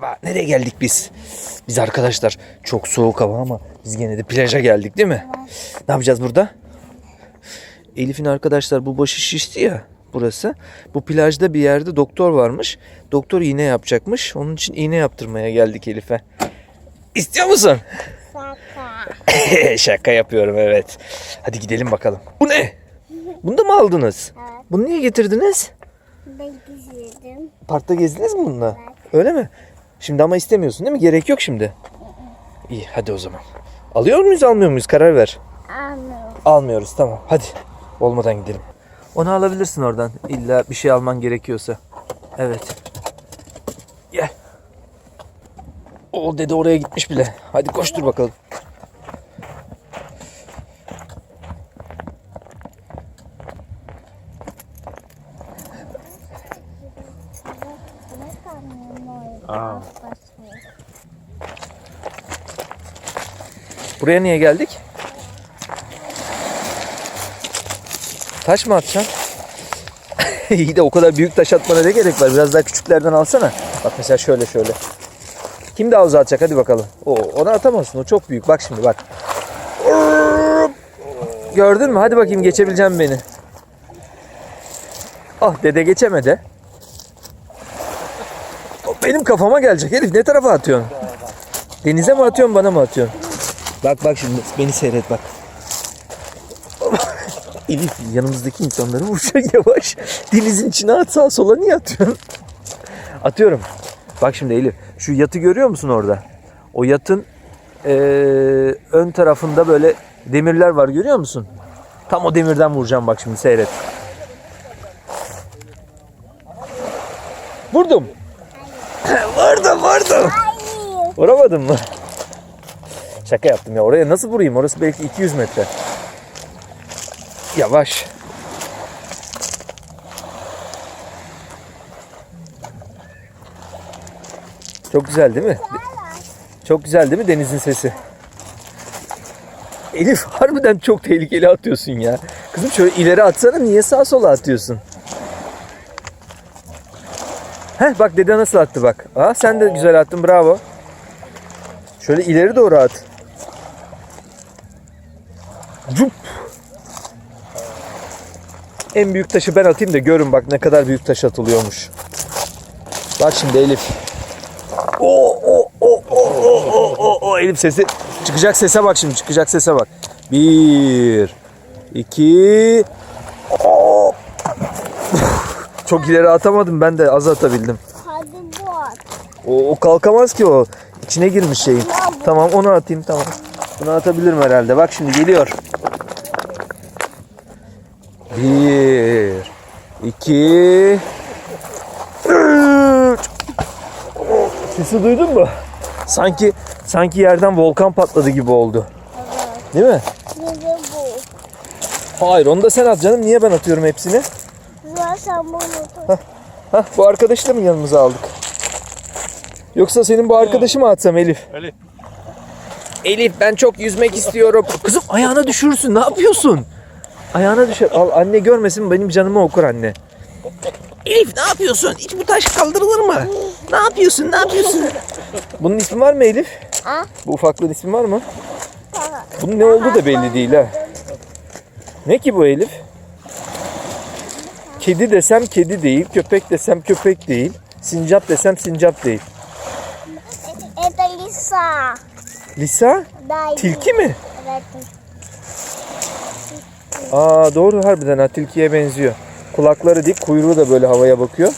Merhaba, nereye geldik biz? Biz arkadaşlar çok soğuk hava ama biz gene de plaja geldik değil mi? Ne yapacağız burada? Elif'in arkadaşlar bu başı şişti ya burası. Bu plajda bir yerde doktor varmış. Doktor iğne yapacakmış. Onun için iğne yaptırmaya geldik Elif'e. İstiyor musun? Şaka. Şaka yapıyorum evet. Hadi gidelim bakalım. Bu ne? Bunu da mı aldınız? Evet. Bunu niye getirdiniz? Ben gizledim. Parkta gezdiniz mi bununla? Öyle mi? Şimdi ama istemiyorsun değil mi? Gerek yok şimdi. İyi hadi o zaman. Alıyor muyuz almıyor muyuz? Karar ver. Anlıyorum. Almıyoruz tamam hadi. Olmadan gidelim. Onu alabilirsin oradan. İlla bir şey alman gerekiyorsa. Evet. Gel. O dede oraya gitmiş bile. Hadi koştur bakalım. Aa. Buraya niye geldik? Taş mı atacaksın? İyi de o kadar büyük taş atmana ne gerek var? Biraz daha küçüklerden alsana. Bak mesela şöyle şöyle. Kim daha uzağa atacak? Hadi bakalım. O, ona atamazsın. O çok büyük. Bak şimdi bak. Gördün mü? Hadi bakayım geçebileceğim beni. Ah dede geçemedi. Benim kafama gelecek. Elif ne tarafa atıyorsun? Denize mi atıyorsun bana mı atıyorsun? Bak bak şimdi beni seyret bak. Elif yanımızdaki insanları vuracak yavaş. Denizin içine at sağa sola niye atıyorsun? Atıyorum. Bak şimdi Elif şu yatı görüyor musun orada? O yatın eee, ön tarafında böyle demirler var görüyor musun? Tam o demirden vuracağım bak şimdi seyret. Vurdum. vurdum vurdum. Hayır. Vuramadın mı? Şaka yaptım ya. Oraya nasıl vurayım? Orası belki 200 metre. Yavaş. Çok güzel değil mi? Çok güzel değil mi denizin sesi? Elif harbiden çok tehlikeli atıyorsun ya. Kızım şöyle ileri atsana niye sağa sola atıyorsun? Heh bak dede nasıl attı bak. Aa sen de güzel attın bravo. Şöyle ileri doğru at. Cup. En büyük taşı ben atayım da görün bak ne kadar büyük taş atılıyormuş. Bak şimdi Elif. O o o o o o o o Elif sesi çıkacak sese bak şimdi çıkacak sese bak. Bir, iki. Çok ileri atamadım ben de az atabildim. Hadi bu at. O, o kalkamaz ki o. İçine girmiş şeyin. Tamam onu atayım tamam. Bunu atabilirim herhalde. Bak şimdi geliyor. Bir, iki, üç. Sesi duydun mu? Sanki sanki yerden volkan patladı gibi oldu. Değil mi? Hayır onu da sen at canım. Niye ben atıyorum hepsini? Zaten bunu tut. Hah bu arkadaşı da mı yanımıza aldık? Yoksa senin bu arkadaşı mı atsam Elif? Elif. Elif ben çok yüzmek istiyorum. Kızım ayağına düşürürsün. Ne yapıyorsun? Ayağına düşer. Al anne görmesin benim canımı okur anne. Elif ne yapıyorsun? Hiç bu taş kaldırılır mı? Ne yapıyorsun? Ne yapıyorsun? Bunun ismi var mı Elif? Ha? Bu ufaklığın ismi var mı? Bunun ne olduğu da belli değil ha. Ne ki bu Elif? kedi desem kedi değil, köpek desem köpek değil, sincap desem sincap değil. Evet Lisa. Lisa? Dayı. Tilki mi? Evet. Aa doğru harbiden ha tilkiye benziyor. Kulakları dik, kuyruğu da böyle havaya bakıyor.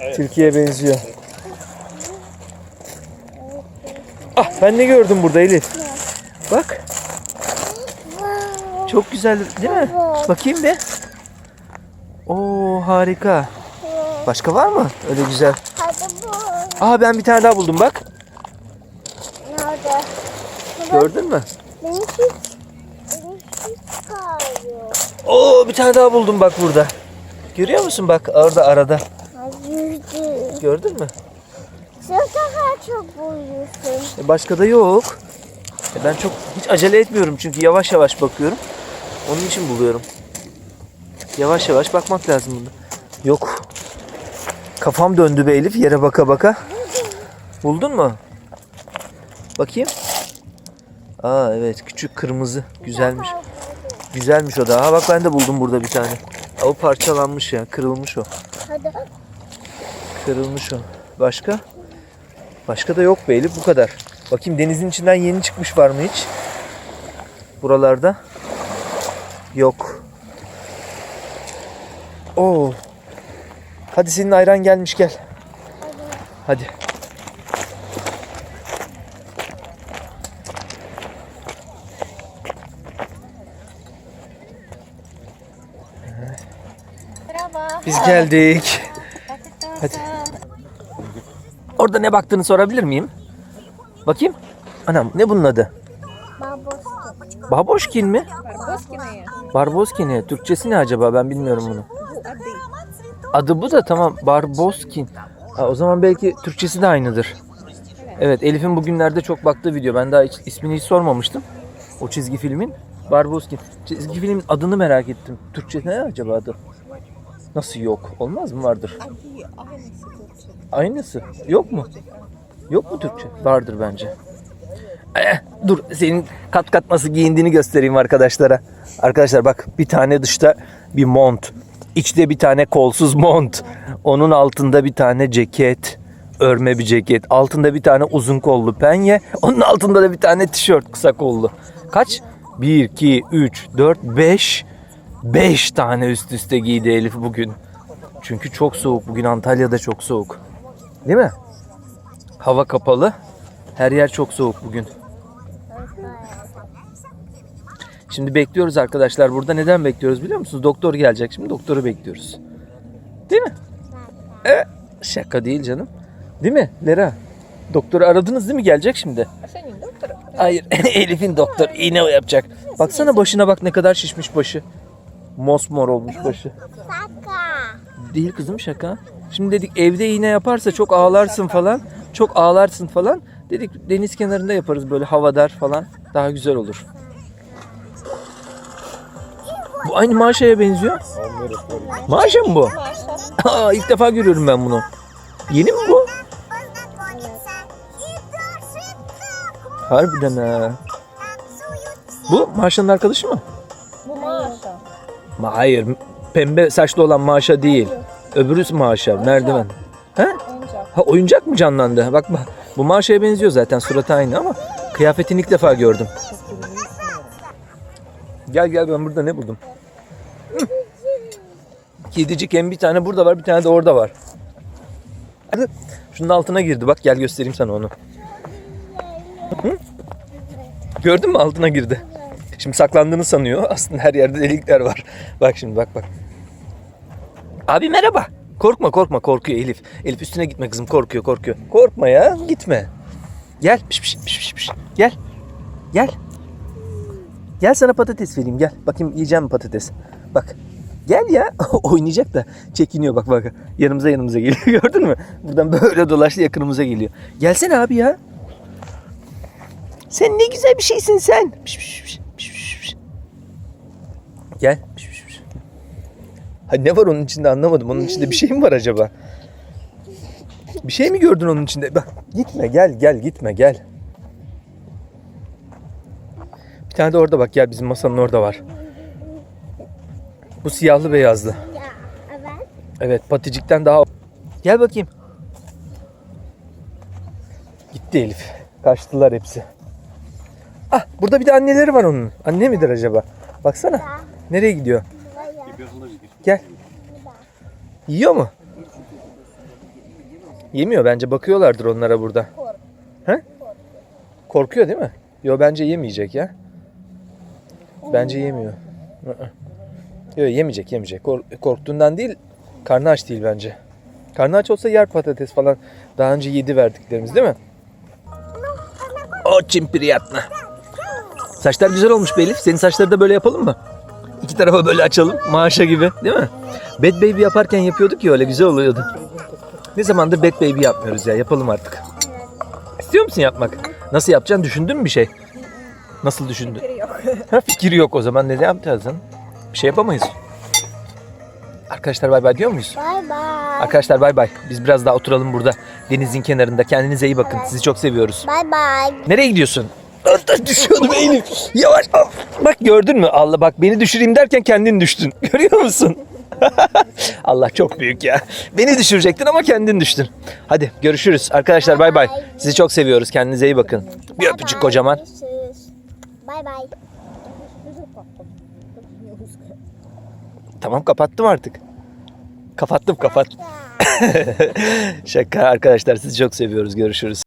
Evet. Tilkiye benziyor. Ah ben ne gördüm burada Elif? Bak. Çok güzel değil mi? Bakayım bir. Oo harika. Başka var mı? Öyle güzel. Hadi bu. Aa ben bir tane daha buldum bak. Nerede? Gördün mü? Benim hiç, benim hiç kalıyor. Oo bir tane daha buldum bak burada. Görüyor musun bak orada arada. Yüzdü. Gördün mü? Sen daha çok boyuyorsun. E, Başka da yok. E, Ben çok hiç acele etmiyorum çünkü yavaş yavaş bakıyorum. Onun için buluyorum. Yavaş yavaş bakmak lazım bunda. Yok. Kafam döndü be Elif yere baka baka. Buldun mu? Bakayım. Aa evet küçük kırmızı. Güzelmiş. Güzelmiş o da. Ha bak ben de buldum burada bir tane. Aa, O parçalanmış ya. Kırılmış o. Kırılmış o. Başka? Başka da yok be Elif bu kadar. Bakayım denizin içinden yeni çıkmış var mı hiç? Buralarda. Yok. Oo. Hadi senin ayran gelmiş gel. Hadi. Merhaba. Biz geldik. Hadi. Orada ne baktığını sorabilir miyim? Bakayım. Anam ne bunun adı? Baboşkin mi? Barboskine. Barboskin. Türkçesi ne acaba? Ben bilmiyorum bunu. Adı. Bu da tamam. Barboskin. Ha, o zaman belki Türkçesi de aynıdır. Evet Elif'in bugünlerde çok baktığı video. Ben daha hiç, ismini hiç sormamıştım. O çizgi filmin. Barboskin. Çizgi filmin adını merak ettim. Türkçe ne acaba adı? Nasıl yok? Olmaz mı? Vardır. Aynısı. Yok mu? Yok mu Türkçe? Vardır bence. Eh, dur senin kat kat nasıl giyindiğini göstereyim arkadaşlara. Arkadaşlar bak bir tane dışta bir mont. İçte bir tane kolsuz mont. Onun altında bir tane ceket. Örme bir ceket. Altında bir tane uzun kollu penye. Onun altında da bir tane tişört kısa kollu. Kaç? 1, 2, 3, 4, 5. 5 tane üst üste giydi Elif bugün. Çünkü çok soğuk. Bugün Antalya'da çok soğuk. Değil mi? Hava kapalı. Her yer çok soğuk bugün. Şimdi bekliyoruz arkadaşlar burada. Neden bekliyoruz biliyor musunuz? Doktor gelecek şimdi. Doktoru bekliyoruz. Değil mi? Evet. Şaka değil canım. Değil mi Lera? Doktoru aradınız değil mi? Gelecek şimdi. Senin doktoru. Hayır. Elif'in doktor iğne yapacak. Baksana başına bak ne kadar şişmiş başı. Mosmor olmuş başı. Değil kızım şaka. Şimdi dedik evde iğne yaparsa çok ağlarsın falan. Çok ağlarsın falan. Dedik deniz kenarında yaparız böyle havadar falan. Daha güzel olur. Bu aynı Maşa'ya benziyor. Maşa mı bu? Aa, ilk defa görüyorum ben bunu. Yeni mi bu? Harbiden ha. Bu Maşa'nın arkadaşı mı? Bu Maşa. Ma hayır. Pembe saçlı olan Maşa değil. Öbürü Maşa. Merdiven. He? Ha oyuncak mı canlandı? Bak bak. Bu Maşa'ya benziyor zaten. Suratı aynı ama kıyafetini ilk defa gördüm. Gel gel ben burada ne buldum? Kedicik hem bir tane burada var bir tane de orada var. Şunun altına girdi bak gel göstereyim sana onu. Hı? Gördün mü altına girdi. Şimdi saklandığını sanıyor. Aslında her yerde delikler var. Bak şimdi bak bak. Abi merhaba. Korkma korkma korkuyor Elif. Elif üstüne gitme kızım korkuyor korkuyor. Korkma ya gitme. Gel. Piş, piş, piş, piş, piş. Gel. Gel. Gel sana patates vereyim gel. Bakayım yiyeceğim patates? Bak. Gel ya. Oynayacak da çekiniyor bak bak. Yanımıza yanımıza geliyor gördün mü? Buradan böyle dolaştı yakınımıza geliyor. Gelsene abi ya. Sen ne güzel bir şeysin sen. Piş, piş, piş, piş, piş. Gel. Piş, piş, piş. Ha ne var onun içinde anlamadım. Onun içinde bir şey mi var acaba? Bir şey mi gördün onun içinde? Bak gitme gel gel gitme gel. Bir tane de orada bak gel bizim masanın orada var. Bu siyahlı beyazlı. Ya evet. Evet paticikten daha... Gel bakayım. Gitti Elif. Kaçtılar hepsi. Ah burada bir de anneleri var onun. Anne midir acaba? Baksana. Nereye gidiyor? Gel. Yiyor mu? Yemiyor bence. Bakıyorlardır onlara burada. He? Korkuyor değil mi? Yo bence yemeyecek ya. Bence yemiyor. Hı-hı. Yo yemeyecek yemeyecek. Kork- korktuğundan değil karnı aç değil bence. Karnı aç olsa yer patates falan. Daha önce yedi verdiklerimiz değil mi? O çimpiriyatna. Saçlar güzel olmuş be Elif. Senin saçları da böyle yapalım mı? İki tarafa böyle açalım. Maaşa gibi değil mi? Bad Baby yaparken yapıyorduk ya öyle güzel oluyordu. Ne zamandır Bad Baby yapmıyoruz ya. Yapalım artık. İstiyor musun yapmak? Nasıl yapacaksın? Düşündün mü bir şey? Nasıl düşündün? Fikri yok. Ha, fikir yok o zaman. Ne yapacağız lan? Bir şey yapamayız. Arkadaşlar bay bay diyor muyuz? Bay bay. Arkadaşlar bay bay. Biz biraz daha oturalım burada. Denizin kenarında. Kendinize iyi bakın. Sizi çok seviyoruz. Bay bay. Nereye gidiyorsun? Düşüyordum Elif. Yavaş. Bak gördün mü? Allah bak beni düşüreyim derken kendin düştün. Görüyor musun? Allah çok büyük ya. Beni düşürecektin ama kendin düştün. Hadi görüşürüz. Arkadaşlar bay bay. Sizi çok seviyoruz. Kendinize iyi bakın. Bir öpücük kocaman. Bay bay. Tamam kapattım artık. Kapattım kapat. Şaka arkadaşlar sizi çok seviyoruz. Görüşürüz.